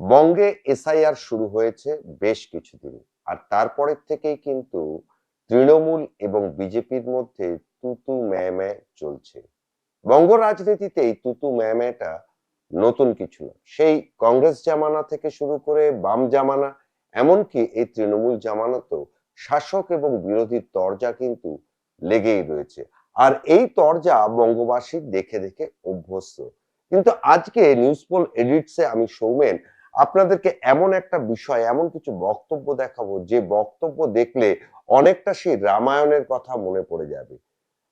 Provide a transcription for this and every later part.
বঙ্গে এসআইআর শুরু হয়েছে বেশ কিছুদিন, আর তারপরের থেকেই কিন্তু তৃণমূল এবং বিজেপির মধ্যে তুতু ম্যামে চলছে। বঙ্গ রাজনীতিতে এই তুতু ম্যামেটা নতুন কিছু না। সেই কংগ্রেস জামানা থেকে শুরু করে বাম জামানা, এমনকি এই তৃণমূল জামানাতেও শাসক এবং বিরোধীর তরজা কিন্তু লেগেই রয়েছে। আর এই তরজা বঙ্গবাসী দেখে দেখে অভ্যস্ত। কিন্তু আজকে নিউজ পোল এডিটসে আমি সৌমেন আপনাদেরকে এমন একটা বিষয়, এমন কিছু বক্তব্য দেখাবো, যে বক্তব্য দেখলে অনেকটা সেই রামায়ণের কথা মনে পড়ে যাবে।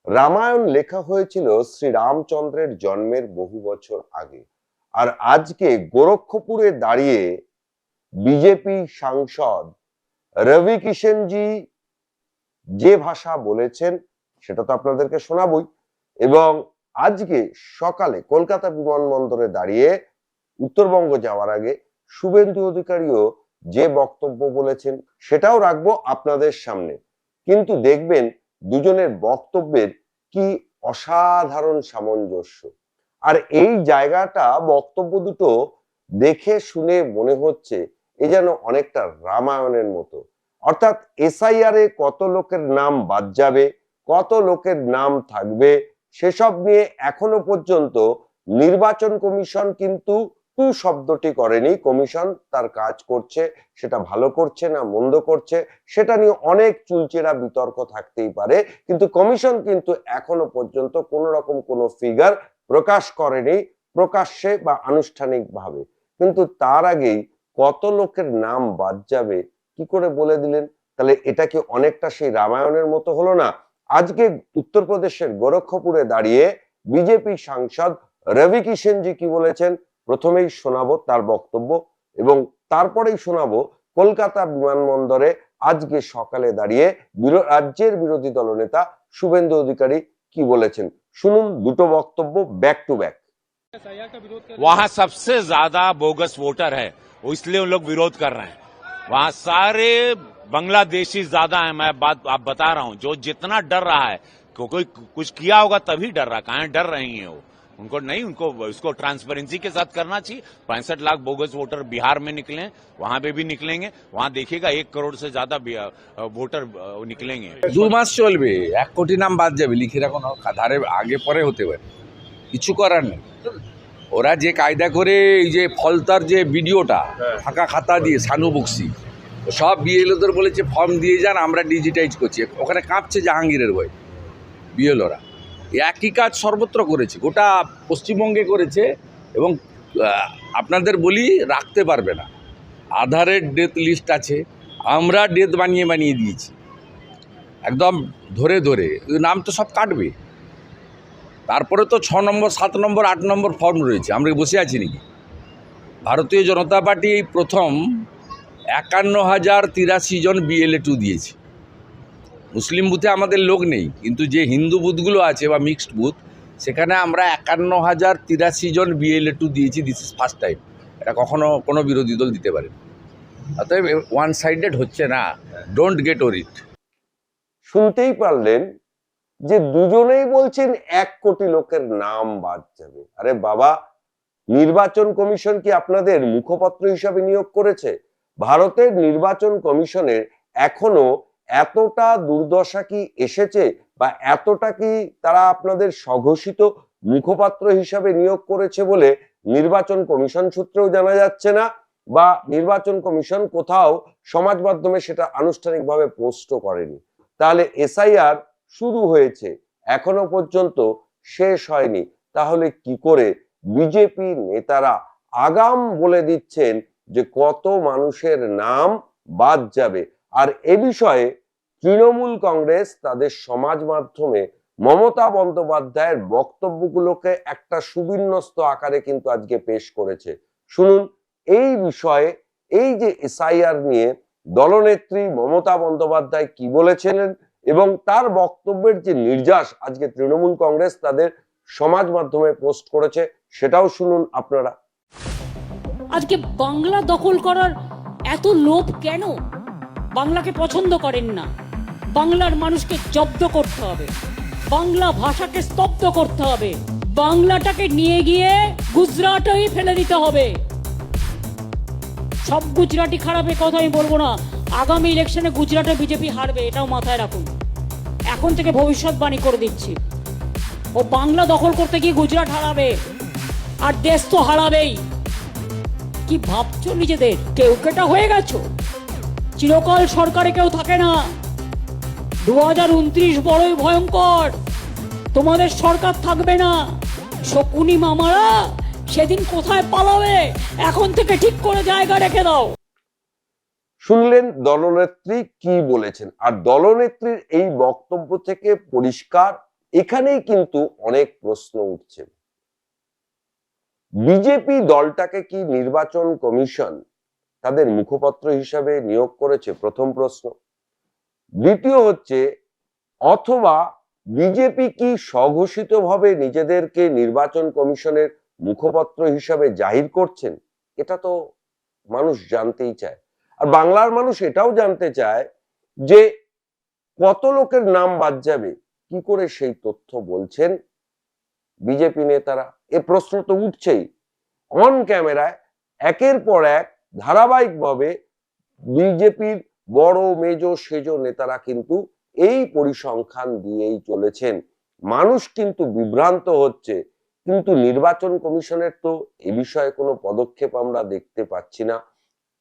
রামায়ণ লেখা হয়েছিল শ্রী রামচন্দ্রের জন্মের বহু বছর আগে। আর আজকে গোরক্ষপুরে দাঁড়িয়ে বিজেপি সাংসদ রবি কিষেনজি যে ভাষা বলেছেন, সেটা তো আপনাদেরকে শোনাবই। এবং আজকে সকালে কলকাতা বিমানবন্দরে দাঁড়িয়ে উত্তরবঙ্গ যাওয়ার আগে শুভেন্দু অধিকারীও যে বক্তব্য বলেছেন সেটাও রাখব আপনাদের সামনে। কিন্তু দেখবেন দুজনের বক্তব্যের কি অসাধারণ সামঞ্জস্য। আর এই জায়গাটা বক্তব্য দুটো দেখে শুনে মনে হচ্ছে এ যেন অনেকটা রামায়ণের মতো। অর্থাৎ এসআইআর এ কত লোকের নাম বাদ যাবে, কত লোকের নাম থাকবে, সেসব নিয়ে এখনও পর্যন্ত নির্বাচন কমিশন কিন্তু টু শব্দটি করেনি। কমিশন তার কাজ করছে, সেটা ভালো করছে না মন্দ করছে, সেটা নিয়ে অনেক চুলচেরা বিতর্ক থাকতেই পারে। কিন্তু কমিশন কিন্তু এখনও পর্যন্ত কোনো রকম কোনো ফিগার প্রকাশ করেনি, প্রকাশ্যে বা আনুষ্ঠানিকভাবে। কিন্তু তার আগেই কত লোকের নাম বাদ যাবে, কি করে বলে দিলেন? তাহলে এটা কি অনেকটা সেই রামায়ণের মতো হলো না? আজকে উত্তরপ্রদেশের গোরক্ষপুরে দাঁড়িয়ে বিজেপি সাংসদ রবি কিষেনজি কি বলেছেন? প্রথমেই শোনাবো তার বক্তব্য এবং তারপরেই শোনাবো কলকাতা বিমানবন্দরে আজকে সকালে দাঁড়িয়ে বিরো- রাজ্যের বিরোধী দলনেতা শুভেন্দু অধিকারী কি বলেছেন শুনুন দুটো বক্তব্য ব্যাক টু ব্যাক वहां सबसे ज्यादा बोगस वोटर है वो इसलिए उन लोग विरोध कर रहे हैं वहां सारे बांग्लादेशी ज्यादा है मैं बात आप बता रहा हूं जो जितना डर रहा है को- कोई कुछ किया होगा तभी डर रहा कहा डर रही है वो उनको नहीं उनको इसको ट्रांसपेरेंसी के साथ करना चाहिए पैंसठ लाख बोगस वोटर बिहार में निकले हैं, वहां पे भी निकलेंगे वहां देखिएगा एक करोड़ से ज्यादा बिहा- वोटर अ, निकलेंगे দু মাস চলবে এক কোটি নাম বাদ যাবে লিখে রাখুন ধারে আগে পরে হতে পারে কিছু করার নেই ওরা যে কায়দা করে এই যে ফলতার যে ভিডিওটা ফাঁকা খাতা দিয়ে সানু বক্সি সব বিএলওদের বলেছে ফর্ম দিয়ে যান আমরা ডিজিটাইজ করছি ওখানে কাঁপছে জাহাঙ্গীরের বই বিএলওরা একই কাজ সর্বত্র করেছে, গোটা পশ্চিমবঙ্গে করেছে এবং আপনাদের বলি রাখতে পারবে না। আধারের ডেথ লিস্ট আছে, আমরা ডেথ বানিয়ে বানিয়ে দিয়েছি। একদম ধরে ধরে, নাম তো সব কাটবে। তারপরে তো ছ নম্বর, সাত নম্বর, আট নম্বর ফর্ম রয়েছে, আমরা বসে আছি নাকি? ভারতীয় জনতা পার্টি এই প্রথম একান্ন হাজার তিরাশি জন বিএলএ টু দিয়েছে। মুসলিম বুথে আমাদের লোক নেই, কিন্তু যে হিন্দু বুথগুলো আছে বা মিক্সড বুথ, সেখানে আমরা একান্ন হাজার তিরাশি জন বিএলএ টু দিয়েছি দিস ইজ ফার্স্ট টাইম এটা কখনো কোনো বিরোধী দল দিতে পারে অতএব ওয়ান সাইডেড হচ্ছে না। ডোন্ট গেট ওর ইট শুনতেই পারলেন যে দুজনেই বলছেন এক কোটি লোকের নাম বাদ যাবে। আরে বাবা, নির্বাচন কমিশন কি আপনাদের মুখপত্র হিসাবে নিয়োগ করেছে? ভারতের নির্বাচন কমিশনের এখনও এতটা দুর্দশা কি এসেছে বা এতটা কি তারা আপনাদের স্বঘোষিত মুখপাত্র হিসাবে নিয়োগ করেছে বলে নির্বাচন কমিশন সূত্রেও জানা যাচ্ছে না বা নির্বাচন কমিশন কোথাও সমাজ মাধ্যমে সেটা আনুষ্ঠানিকভাবে পোস্টও করেনি? তাহলে এসআইআর শুরু হয়েছে, এখনও পর্যন্ত শেষ হয়নি। তাহলে কি করে বিজেপি নেতারা আগাম বলে দিচ্ছেন যে কত মানুষের নাম বাদ যাবে? আর এ বিষয়ে তৃণমূল কংগ্রেস তাদের সমাজ মাধ্যমে মমতা বন্দ্যোপাধ্যায়ের বক্তব্যগুলোকে একটা সুবিন্যস্ত আকারে কিন্তু আজকে পেশ করেছে। শুনুন, এই বিষয়ে, এই যে এসআইআর নিয়ে দলনেত্রী মমতা বন্দ্যোপাধ্যায় কি বলেছিলেন এবং তার বক্তব্যের যে নির্যাস আজকে তৃণমূল কংগ্রেস তাদের সমাজ মাধ্যমে পোস্ট করেছে, সেটাও শুনুন আপনারা। আজকে বাংলা দখল করার এত লোভ কেন? বাংলাকে পছন্দ করেন না। বাংলার মানুষকে জব্দ করতে হবে। বাংলা ভাষাকে স্তব্ধ করতে হবে। বাংলাটাকে নিয়ে গিয়ে গুজরাটেই ফেলে দিতে হবে। সব গুজরাটি খারাপে কথা আমি বলব না। আগামী ইলেকশনে গুজরাটে বিজেপি হারবে, এটাও মাথায় রাখুন। এখন থেকে ভবিষ্যৎবাণী করে দিচ্ছি। ও বাংলা দখল করতে গিয়ে গুজরাট হারাবে। আর দেশ তো হারাবেই। কি ভাবছ নিজেদের? কেউ কেটা হয়ে গেছো? চিরকাল সরকারে কেউ থাকে না। দু হাজার উনত্রিশ বড়ই ভয়ঙ্কর। তোমাদের সরকার থাকবে না। শকুনি মামারা সেদিন কোথায় পালাবে? এখন থেকে ঠিক করে জায়গা রেখে দাও। শুনলেন দলনেত্রী কি বলেছেন? আর দলনেত্রীর এই বক্তব্য থেকে পরিষ্কার, এখানেই কিন্তু অনেক প্রশ্ন উঠছে। বিজেপি দলটাকে কি নির্বাচন কমিশন তাদের মুখপত্র হিসাবে নিয়োগ করেছে প্রথম প্রশ্ন। দ্বিতীয় হচ্ছে, অথবা বিজেপি কি স্বঘোষিতভাবে নিজেদেরকে নির্বাচন কমিশনের মুখপত্র হিসাবে জাহির করছেন? এটা তো মানুষ জানতেই চায়। আর বাংলার মানুষ এটাও জানতে চায় যে কত লোকের নাম বাদ যাবে? কি করে সেই তথ্য বলছেন বিজেপি নেতারা? এ প্রশ্ন তো উঠছেই। অন ক্যামেরায় একের পর এক ধারাবাহিকভাবে বিজেপির বড়, মেজ, সেজ নেতারা কিন্তু এই পরিসংখ্যান দিয়েই চলেছেন। মানুষ কিন্তু বিভ্রান্ত হচ্ছে, কিন্তু নির্বাচন কমিশনের তো এ বিষয়ে কোনো পদক্ষেপ আমরা দেখতে পাচ্ছি না।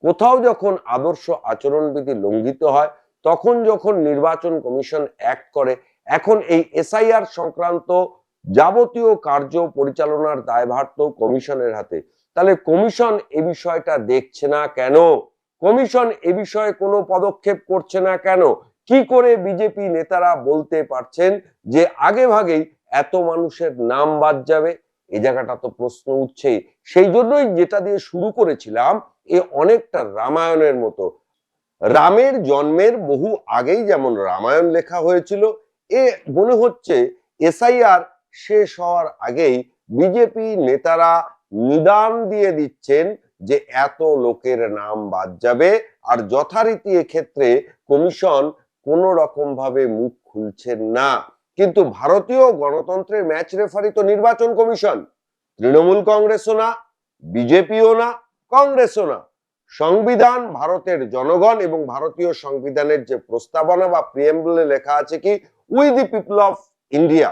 কোথাও যখন আদর্শ আচরণবিধি লঙ্ঘিত হয়, তখন যখন নির্বাচন কমিশন অ্যাক্ট করে, এখন এই এসআইআর সংক্রান্ত যাবতীয় কার্য পরিচালনার দায়ভার তো কমিশনের হাতে। তাহলে কমিশন এ বিষয়টা দেখছে না কেন? কমিশন এ বিষয়ে কোনো পদক্ষেপ করছে না কেন? কি করে বিজেপি নেতারা বলতে পারছেন যে আগে ভাগেই এত মানুষের নাম বাদ যাবে? এ জায়গাটা তো প্রশ্ন উঠছেই। সেই জন্যই যেটা দিয়ে শুরু করেছিলাম, এ অনেকটা রামায়ণের মতো। রামের জন্মের বহু আগেই যেমন রামায়ণ লেখা হয়েছিল, এ মনে হচ্ছে এসআইআর শেষ হওয়ার আগেই বিজেপি নেতারা নিদান দিয়ে দিচ্ছেন যে এত লোকের নাম বাদ যাবে। আর যথারীতি ক্ষেত্রে কমিশন কোন রকম ভাবে মুখ খুলছেন না। কিন্তু ভারতীয় গণতন্ত্রের ম্যাচ রেফারি তো নির্বাচন কমিশন। তৃণমূল কংগ্রেসও না, বিজেপিও না, কংগ্রেসও না। সংবিধান ভারতের জনগণ এবং ভারতীয় সংবিধানের যে প্রস্তাবনা বা প্রিয়েম্বলে লেখা আছে কি we the people of India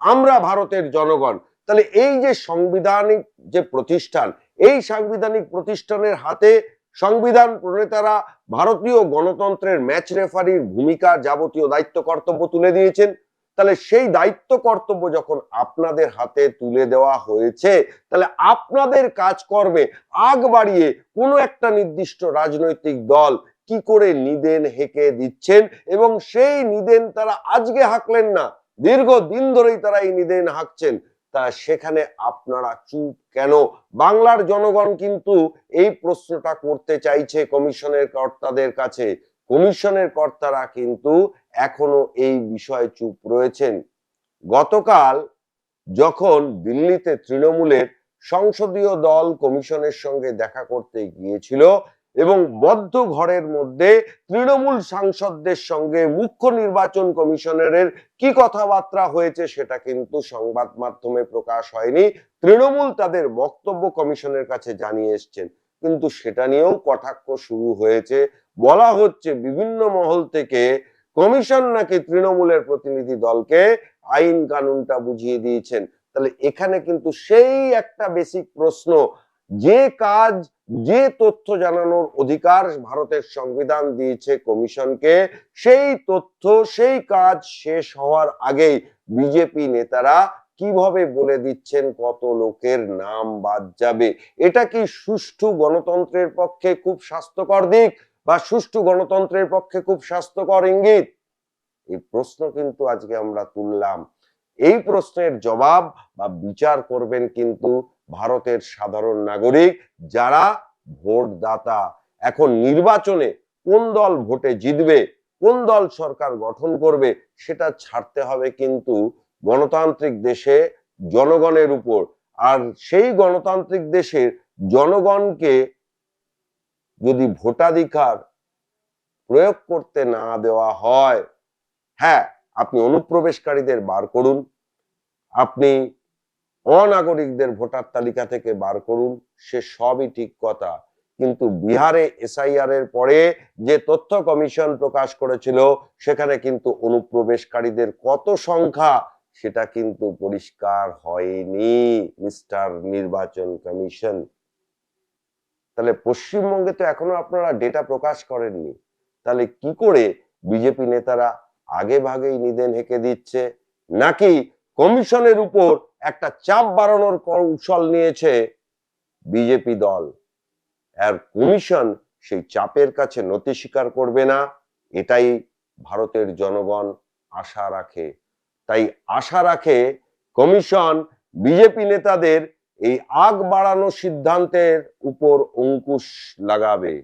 আমরা ভারতের জনগণ তাহলে এই যে সাংবিধানিক যে প্রতিষ্ঠান, এই সাংবিধানিক প্রতিষ্ঠানের হাতে সংবিধান প্রণেতারা ভারতীয় গণতন্ত্রের ম্যাচ রেফারির ভূমিকা যাবতীয় দায়িত্ব কর্তব্য তুলে দিয়েছেন। তাহলে সেই দায়িত্ব কর্তব্য যখন আপনাদের হাতে তুলে দেওয়া হয়েছে, তাহলে আপনাদের কাজকর্মে আগ বাড়িয়ে কোনো একটা নির্দিষ্ট রাজনৈতিক দল কি করে নিদেন হেঁকে দিচ্ছেন? এবং সেই নিদেন তারা আজকে হাঁকলেন না দীর্ঘ দিন ধরেই তারা এই নিদেন হাঁকছেন। তা সেখানে আপনারা চুপ কেন? বাংলার জনগণ কিন্তু এই প্রশ্নটা করতে চাইছে কমিশনের কর্তাদের কাছে। কমিশনের কর্তারা কিন্তু এখনও এই বিষয়ে চুপ রয়েছেন। গতকাল যখন দিল্লিতে তৃণমূলের সংসদীয় দল কমিশনের সঙ্গে দেখা করতে গিয়েছিল এবং বদ্ধ ঘরের মধ্যে তৃণমূল সাংসদদের সঙ্গে মুখ্য নির্বাচন কমিশনারের কি কথাবার্তা হয়েছে সেটা কিন্তু সংবাদ মাধ্যমে প্রকাশ হয়নি। তৃণমূল তাদের বক্তব্য কমিশনের কাছে জানিয়ে এসছেন। কিন্তু সেটা নিয়েও কটাক্ষ শুরু হয়েছে। বলা হচ্ছে বিভিন্ন মহল থেকে কমিশন নাকি তৃণমূলের প্রতিনিধি দলকে আইন কানুনটা বুঝিয়ে দিয়েছেন। তাহলে এখানে কিন্তু সেই একটা বেসিক প্রশ্ন, যে কাজ যে তথ্য জানানোর অধিকার ভারতের সংবিধান দিয়েছে কমিশনকে, সেই তথ্য, সেই কাজ শেষ হওয়ার আগেই বিজেপি নেতারা কীভাবে বলে দিচ্ছেন কত লোকের নাম বাদ যাবে? এটা কি সুষ্ঠু গণতন্ত্রের পক্ষে খুব স্বাস্থ্যকর দিক বা সুষ্ঠু গণতন্ত্রের পক্ষে খুব স্বাস্থ্যকর ইঙ্গিত? এই প্রশ্ন কিন্তু আজকে আমরা তুললাম। এই প্রশ্নের জবাব বা বিচার করবেন কিন্তু ভারতের সাধারণ নাগরিক যারা ভোটদাতা। এখন নির্বাচনে কোন দল ভোটে জিতবে, কোন দল সরকার গঠন করবে, সেটা ছাড়তে হবে কিন্তু গণতান্ত্রিক দেশে জনগণের উপর। আর সেই গণতান্ত্রিক দেশের জনগণকে যদি ভোটাধিকার প্রয়োগ করতে না দেওয়া হয় হ্যাঁ আপনি অনুপ্রবেশকারীদের বার করুন। আপনি অনাগরিকদের ভোটার তালিকা থেকে বার করুন, সে সবই ঠিক কথা। কিন্তু বিহারে এসআইআর এর পরে যে তথ্য কমিশন প্রকাশ করেছিল, সেখানে কিন্তু অনুপ্রবেশকারীদের কত সংখ্যা, সেটা কিন্তু পরিষ্কার হয়নি, মিস্টার নির্বাচন কমিশন। তাহলে পশ্চিমবঙ্গে তো এখনও আপনারা ডেটা প্রকাশ করেননি। তাহলে কি করে বিজেপি নেতারা আগে ভাগেই নিদেন হেঁকে দিচ্ছে? নাকি কমিশনের উপর একটা চাপ বাড়ানোর কৌশল নিয়েছে বিজেপি দল। আর কমিশন সেই চাপের কাছে নতি স্বীকার করবে না, এটাই ভারতের জনগণ আশা রাখে। তাই আশা রাখে কমিশন বিজেপি নেতাদের এই আগ বাড়ানো সিদ্ধান্তের উপর অঙ্কুশ লাগাবে।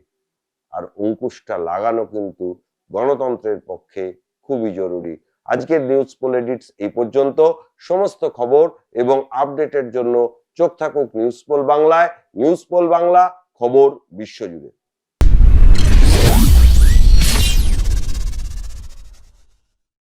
আর অঙ্কুশটা লাগানো কিন্তু গণতন্ত্রের পক্ষে খুবই জরুরি। আজকের নিউজ পোল এডিটস এই পর্যন্ত। সমস্ত খবর এবং আপডেটের জন্য চোখ থাকুক নিউজ পোল বাংলায় নিউজ পোল বাংলা খবর বিশ্বজুড়ে।